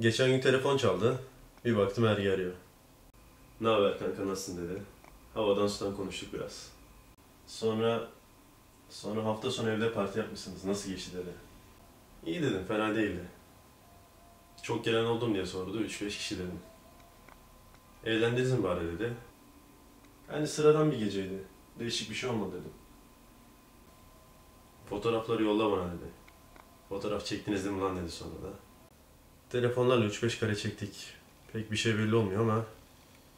Geçen gün telefon çaldı. Bir baktım Ergi arıyor. Ne haber kanka nasılsın dedi. Havadan sudan konuştuk biraz. Sonra sonra hafta sonu evde parti yapmışsınız. Nasıl geçti dedi. İyi dedim fena değildi. Çok gelen oldum diye sordu. 3-5 kişi dedim. Eğlendiniz mi bari dedi. Yani sıradan bir geceydi. Değişik bir şey olmadı dedim. Fotoğrafları yolla bana dedi. Fotoğraf çektiniz değil mi lan dedi sonra da. Telefonlarla 3-5 kare çektik. Pek bir şey belli olmuyor ama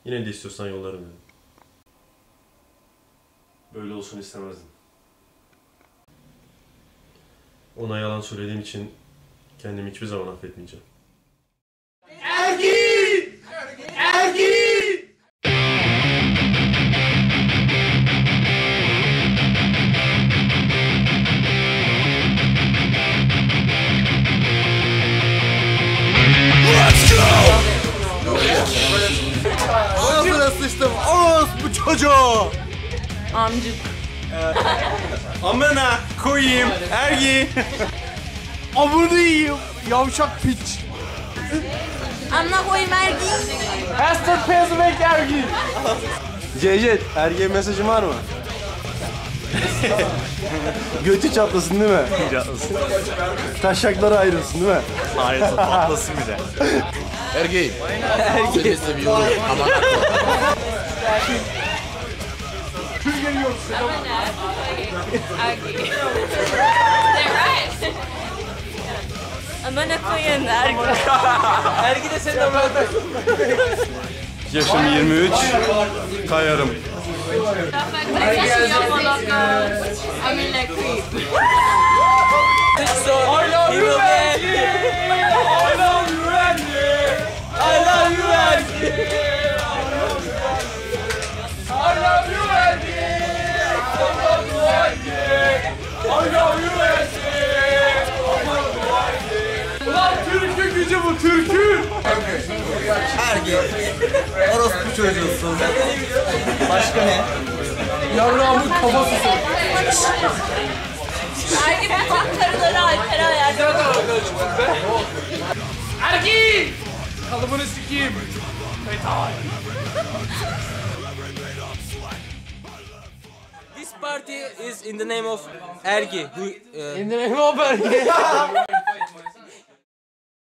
yine de istiyorsan yollarım dedim. Böyle olsun istemezdim. Ona yalan söylediğim için kendimi hiçbir zaman affetmeyeceğim. Çocuğu. Amcık. Amına koyayım. Ergi. Amını yiyeyim. Yavşak piç. Amına koyayım ergi. Hasta pezevenk Ergi. Cecet, Ergi'ye mesajın var mı? Götü çatlasın değil mi? Çatlasın. Taşakları ayrılsın değil mi? Ayrılsın, patlasın bir de. Ergi. Ergi. Seni seviyorum. Aman Amına koyayım ergi. Ergi de senin amına Yaşım 23, kayarım. Amına koyayım. Türk'ün gücü bu Türk'ün. Ergi. Orospu çocuğusun. Başka ne? Yarrağımın kafası Ergi bütün karıları Alper'e ayarladı. Ergi! Kalıbını sikeyim. This party is in the name of Ergi. Who, uh, İndireyim o belgeyi.